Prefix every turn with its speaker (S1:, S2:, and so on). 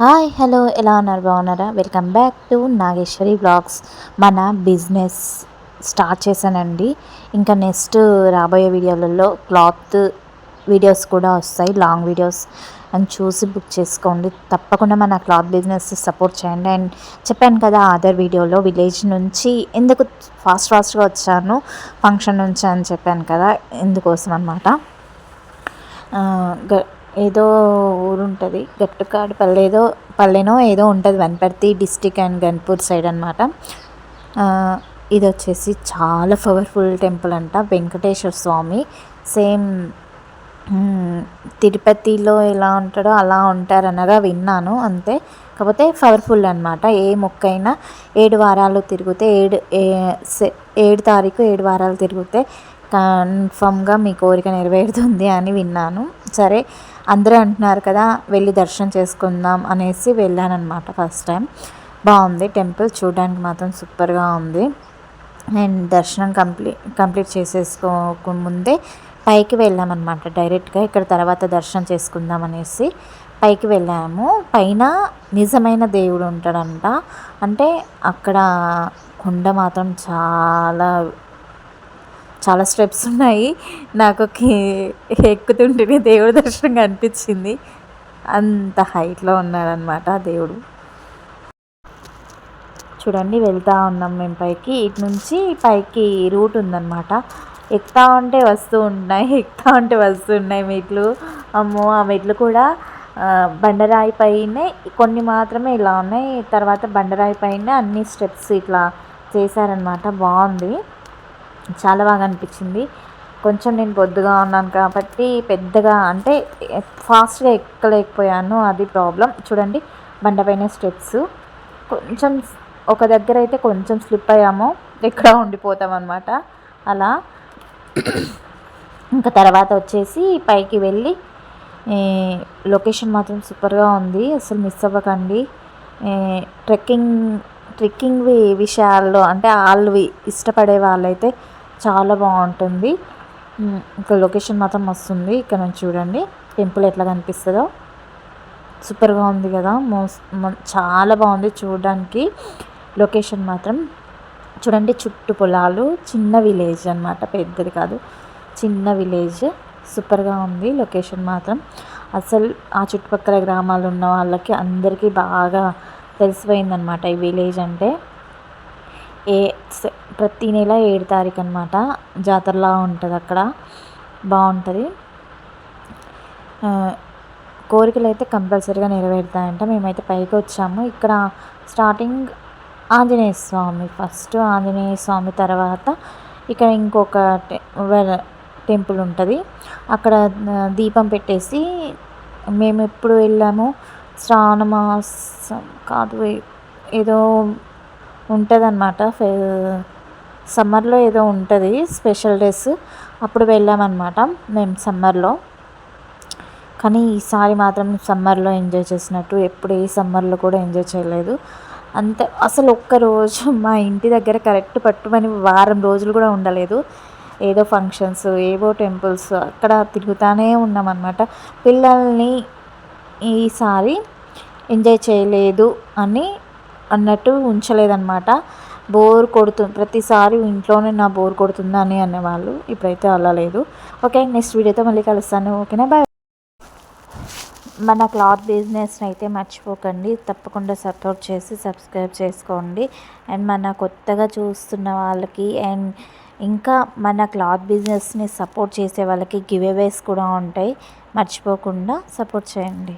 S1: Hi hello ఎలా ఉన్నారు? బాగున్నారా? Welcome back to Nageswari blogs మన బిజినెస్ స్టార్ట్ చేశానండి. ఇంకా నెక్స్ట్ రాబోయే వీడియోలలో క్లాత్ వీడియోస్ కూడా వస్తాయి. లాంగ్ వీడియోస్ అని చూసి బుక్ చేసుకోండి. తప్పకుండా మన క్లాత్ బిజినెస్ సపోర్ట్ చేయండి. అండ్ చెప్పాను కదా అదర్ వీడియోలో విలేజ్ నుంచి ఎందుకు ఫాస్ట్ ఫాస్ట్గా వచ్చాను? ఫంక్షన్ నుంచి అని చెప్పాను కదా ఎందుకోసం అనమాట ఏదో ఊరు ఉంటుంది గట్టుకాడు పల్లెదో పల్లెనో ఏదో ఉంటుంది Wanaparthy district and Ganpur side అనమాట ఇది వచ్చేసి చాలా పవర్ఫుల్ టెంపుల్ అంట వెంకటేశ్వర స్వామి. సేమ్ తిరుపతిలో ఎలా ఉంటాడో అలా ఉంటారనగా విన్నాను అంతే. కాకపోతే పవర్ఫుల్ అనమాట ఏ మొక్కైనా ఏడు వారాలు తిరిగితే ఏడు ఏడు తారీఖు ఏడు వారాలు తిరిగితే కన్ఫర్మ్గా మీ కోరిక నెరవేరుతుంది అని విన్నాను. సరే అందరూ అంటున్నారు కదా వెళ్ళి దర్శనం చేసుకుందాం అనేసి వెళ్ళానమాట ఫస్ట్ టైం. బాగుంది టెంపుల్ చూడడానికి మాత్రం సూపర్గా ఉంది. నేను దర్శనం కంప్లీట్ కంప్లీట్ చేసేసుకోకముందే పైకి వెళ్ళామన్నమాట డైరెక్ట్గా. ఇక్కడ తర్వాత దర్శనం చేసుకుందాం అనేసి పైకి వెళ్ళాము. పైన నిజమైన దేవుడు ఉంటాడంట. అంటే అక్కడ కొండ మాత్రం చాలా చాలా స్టెప్స్ ఉన్నాయి. నాకు ఎక్కుతుంటేనే దేవుడి దర్శనం కనిపించింది. అంత హైట్లో ఉన్నాడనమాట దేవుడు. చూడండి వెళ్తూ ఉన్నాం మేము పైకి. ఇటు నుంచి పైకి రూట్ ఉందన్నమాట. ఎక్కుతా ఉంటే వస్తూ ఉన్నాయి ఎక్కుతా ఉంటే వస్తూ ఉన్నాయి మెట్లు. అమ్మో ఆ మెట్లు కూడా బండరాయి పైనే కొన్ని మాత్రమే ఇలా ఉన్నాయి. తర్వాత బండరాయి పైన అన్ని స్టెప్స్ ఇట్లా చేశారనమాట బాగుంది. చాలా బాగా అనిపించింది. కొంచెం నేను బొద్దుగా ఉన్నాను కాబట్టి పెద్దగా అంటే ఫాస్ట్గా ఎక్కలేకపోయాను. అది ప్రాబ్లం చూడండి బండపైన స్టెప్స్. కొంచెం ఒక దగ్గర అయితే కొంచెం స్లిప్ అయ్యాము. ఎక్కడ ఉండిపోతాం అనమాట అలా. ఇంకా తర్వాత వచ్చేసి పైకి వెళ్ళి లొకేషన్ మాత్రం సూపర్గా ఉంది. అసలు మిస్ అవ్వకండి. ట్రెక్కింగ్ ట్రెక్కింగ్ విషయాల్లో అంటే వాళ్ళు ఇష్టపడే వాళ్ళైతే చాలా బాగుంటుంది. ఇంకా లొకేషన్ మాత్రం వస్తుంది ఇక్కడ నుంచి చూడండి. టెంపుల్ ఎట్లా కనిపిస్తుందో. సూపర్గా ఉంది కదా. మోస్ చాలా బాగుంది చూడడానికి. లొకేషన్ మాత్రం చూడండి. చుట్టూ పొలాలు. చిన్న విలేజ్ అనమాట పెద్దది కాదు. చిన్న విలేజ్. సూపర్గా ఉంది లొకేషన్ మాత్రం. అసలు ఆ చుట్టుపక్కల గ్రామాలు ఉన్న వాళ్ళకి అందరికీ బాగా తెలిసిపోయిందనమాట ఈ విలేజ్ అంటే. ఏ ప్రతి నెల ఏడు తారీఖు అనమాట జాతరలా ఉంటుంది అక్కడ. బాగుంటుంది కోరికలు అయితే కంపల్సరీగా నెరవేరుతాయంట. మేమైతే పైకి వచ్చాము. ఇక్కడ స్టార్టింగ్ ఆంజనేయ స్వామి ఫస్ట్ ఆంజనేయ స్వామి తర్వాత ఇక్కడ ఇంకొక టెంపుల్ ఉంటుంది. అక్కడ దీపం పెట్టేసి మేము ఎప్పుడు వెళ్ళాము. శ్రావణ మాసం కాదు ఏదో ఉంటుంది అనమాట సమ్మర్లో ఏదో ఉంటుంది స్పెషల్ డేస్ అప్పుడు వెళ్ళామన్నమాట మేము సమ్మర్లో. కానీ ఈసారి మాత్రం సమ్మర్లో ఎంజాయ్ చేసినట్టు ఎప్పుడు ఏ సమ్మర్లో కూడా ఎంజాయ్ చేయలేదు. అంతే అసలు ఒక్కరోజు మా ఇంటి దగ్గర కరెక్ట్ పట్టుమని వారం రోజులు కూడా ఉండలేదు. ఏదో ఫంక్షన్స్ ఏవో టెంపుల్స్ అక్కడ తిరుగుతూనే ఉన్నామన్నమాట. పిల్లల్ని ఈసారి ఎంజాయ్ చేయలేదు అని అన్నట్టు ఉంచలేదన్నమాట. బోర్ కొడుతుంది ప్రతిసారి ఇంట్లోనే నా బోర్ కొడుతుందా అని అనేవాళ్ళు. ఇప్పుడైతే అలా లేదు. ఓకే నెక్స్ట్ వీడియోతో మళ్ళీ కలుస్తాను. ఓకేనా? బాయ్. మన క్లాత్ బిజినెస్ని అయితే మర్చిపోకండి. తప్పకుండా సపోర్ట్ చేసి సబ్స్క్రైబ్ చేసుకోండి. అండ్ మన కొత్తగా చూస్తున్న వాళ్ళకి అండ్ ఇంకా మన క్లాత్ బిజినెస్ని సపోర్ట్ చేసే వాళ్ళకి గివ్ అవేస్ కూడా ఉంటాయి. మర్చిపోకుండా సపోర్ట్ చేయండి.